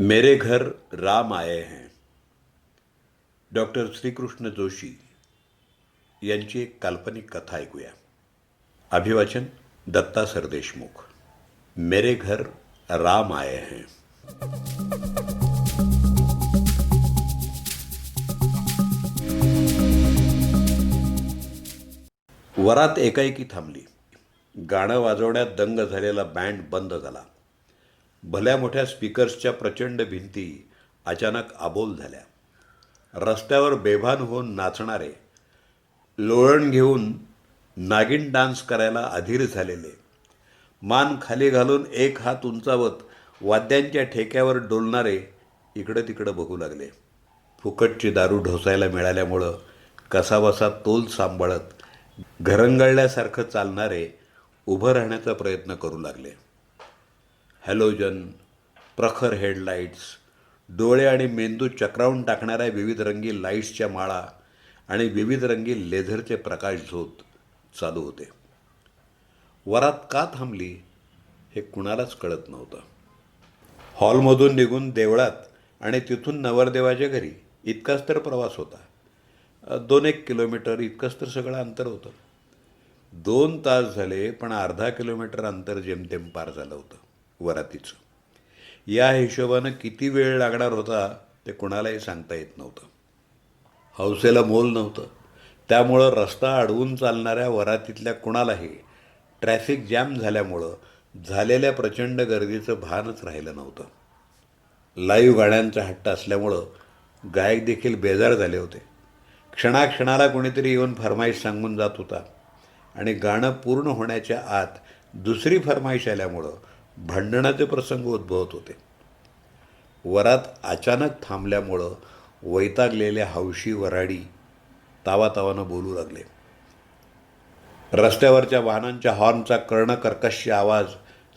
मेरे घर राम आए हैं। डॉक्टर श्रीकृष्ण जोशी यांची एक काल्पनिक कथा ऐकूया. अभिवाचन दत्ता सरदेशमुख. मेरे घर राम आए हैं. वरात एकाएकी थांबली. गाणं वाजवण्यात दंग झालेला बँड बंद झाला. भल्या मोठ्या स्पीकर्सच्या प्रचंड भिंती अचानक आबोल झाल्या. रस्त्यावर बेभान होऊन नाचणारे लोळण घेऊन नागिन डान्स करायला अधीर झालेले मान खाली घालून एक हात उंचावत वाद्यांच्या ठेक्यावर डोलणारे इकडं तिकडं बघू लागले. फुकटची दारू ढोसायला मिळाल्यामुळं कसाबसा तोल सांभाळत घरंगळल्यासारखं चालणारे उभं राहण्याचा प्रयत्न करू लागले. हॅलोजन प्रखर हेडलाईट्स डोळे आणि मेंदू चक्रावून टाकणाऱ्या विविध रंगी लाईट्सच्या माळा आणि विविध रंगी लेझरचे प्रकाश झोत चालू होते. वरात का थांबली हे कुणालाच कळत नव्हतं. हॉलमधून निघून देवळात आणि तिथून नवरदेवाच्या घरी इतकाच तर प्रवास होता. दोन एक किलोमीटर इतकंच तर सगळं अंतर होतं. दोन तास झाले पण अर्धा किलोमीटर अंतर जेमतेम पार झालं होतं. वरातीचं. या हिशोबानं किती वेळ लागणार होता ते कुणालाही सांगता येत नव्हतं. हौसेला मोल नव्हतं. त्यामुळं रस्ता अडवून चालणाऱ्या वरातीतल्या कुणालाही ट्रॅफिक जॅम झाल्यामुळं झालेल्या प्रचंड गर्दीचं भानच राहिलं नव्हतं. लाईव्ह गाण्यांचा हट्ट असल्यामुळं गायक देखील बेजार झाले होते. क्षणाक्षणाला कोणीतरी येऊन फरमाईश सांगून जात होता. आणि गाणं पूर्ण होण्याच्या आत दुसरी फरमाईश आल्यामुळं भांडणाचे प्रसंग उद्भवत होते. वरात अचानक थांबल्यामुळं वैतागलेल्या हौशी वराडी तावातावानं बोलू लागले. रस्त्यावरच्या वाहनांच्या हॉर्नचा कर्णकर्कश आवाज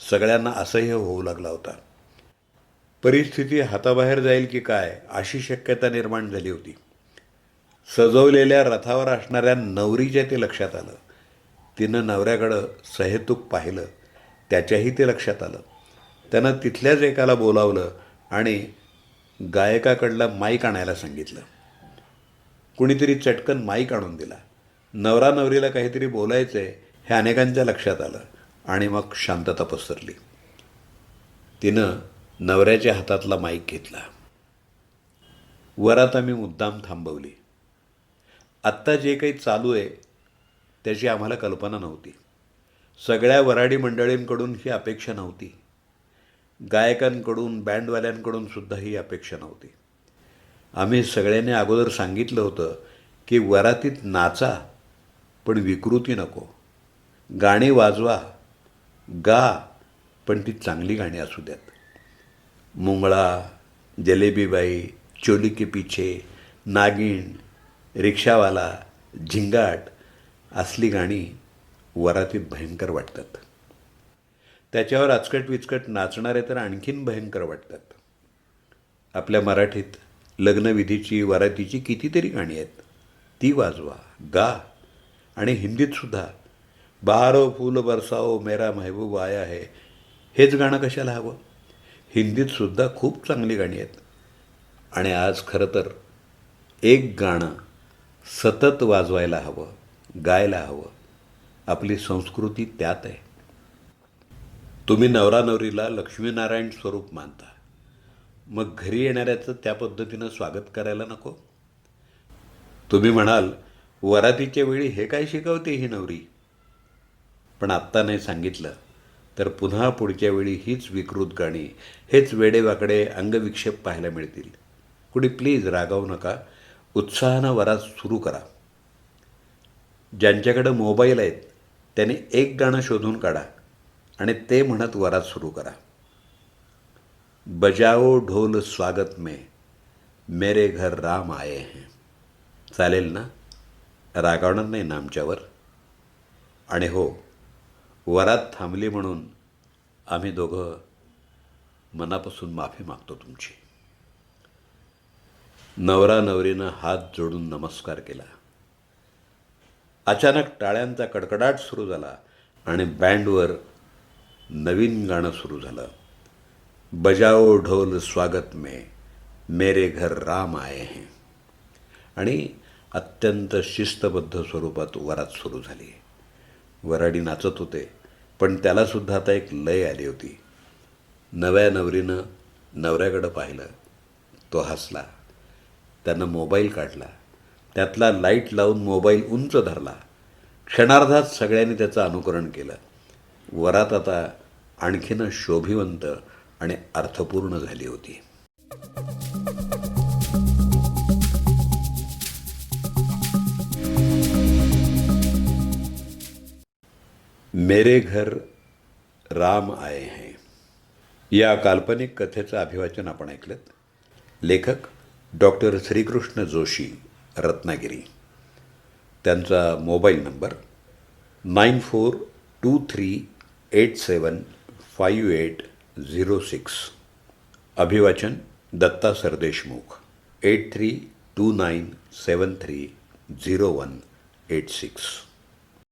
सगळ्यांना असह्य होऊ लागला होता. परिस्थिती हाताबाहेर जाईल की काय अशी शक्यता निर्माण झाली होती. सजवलेल्या रथावर असणाऱ्या नवरीच्या ते लक्षात आलं. तिनं नवऱ्याकडं सहेतूक पाहिलं. त्याच्याही ते लक्षात आलं. त्यानं तिथल्याच एकाला बोलावलं आणि गायकाकडला माईक आणायला सांगितलं. कुणीतरी चटकन माईक आणून दिला. नवरा नवरीला काहीतरी बोलायचं आहे हे अनेकांच्या लक्षात आलं आणि मग शांतता पसरली. तिनं नवऱ्याच्या हातातला माईक घेतला. वरात आम्ही मुद्दाम थांबवली. आत्ता जे काही चालू आहे त्याची आम्हाला कल्पना नव्हती. सगळ्या वराडी मंडळींकडून ही अपेक्षा नव्हती. गायकांकडून बँडवाल्यांकडून सुद्धा ही अपेक्षा नव्हती. आम्ही सगळ्यांनी अगोदर सांगितलं होतं की वरातीत नाचा पण विकृती नको. गाणी वाजवा गा पण ती चांगली गाणी असू द्यात. मुंगळा जलेबीबाई चोली के पीछे नागिण रिक्षावाला झिंगाट असली गाणी वरातीत भयंकर वाटतात. त्याच्यावर आचकट विचकट नाचणारे तर आणखीन भयंकर वाटतात. आपल्या मराठीत लग्नविधीची वरातीची कितीतरी गाणी आहेत. ती वाजवा गा. आणि हिंदीतसुद्धा बारो फूल बरसाओ मेरा महबूब आया है. हेच गाणं कशाला हवं? हिंदीतसुद्धा खूप चांगली गाणी आहेत. आणि आज खरं तर एक गाणं सतत वाजवायला हवं गायला हवं. आपली संस्कृती त्यात आहे. तुम्ही नवरा नवरीला लक्ष्मीनारायण स्वरूप मानता. मग घरी येणाऱ्याचं त्या पद्धतीनं स्वागत करायला नको? तुम्ही म्हणाल वरातीच्या वेळी हे काय शिकवते ही नवरी? पण आत्ता नाही सांगितलं तर पुन्हा पुढच्या वेळी हीच विकृत गाणी हेच वेडेवाकडे अंगविक्षेप पाहायला मिळतील. कुणी प्लीज रागावू नका उत्साहानं वरात सुरू करा. ज्यांच्याकडं मोबाईल आहेत त्याने एक गाणं शोधून काढा आणि ते म्हणत वरात सुरू करा. बजाओ ढोल स्वागत में मेरे घर राम आए हैं. चालेल ना? रागावणार नाही ना आमच्यावर? आणि हो वरात थांबली म्हणून आम्ही दोघं मनापासून माफी मागतो तुमची. नवरा नवरीनं हात जोडून नमस्कार केला. अचानक टाळ्यांचा कडकडाट सुरू झाला आणि बँडवर नवीन गाणं सुरू झालं. बजाओ ढोल स्वागत मे मेरे घर राम आए हैं. आणि अत्यंत शिस्तबद्ध स्वरूपात वरात सुरू झाली. वराडी नाचत होते पण त्यालासुद्धा आता एक लय आली होती. नव्या नवरीनं नवऱ्याकडं पाहिलं तो हसला. त्यानं मोबाईल काढला. त्यातला लाइट लावून मोबाईल उंच धरला. क्षणार्धात सगळ्यांनी त्याचं अनुकरण केलं. वरात आता आणखीन शोभिवंत आणि अर्थपूर्ण झाली होती. मेरे घर राम आए हैं. या काल्पनिक कथेचं अभिवाचन आपण ऐकलं लेखक डॉक्टर श्रीकृष्ण जोशी. रत्नागिरी. त्यांचा mobile number nine four two three eight seven five eight zero six. अभिवाचन Datta Sardeshmukh eight three two nine seven three zero one eight six.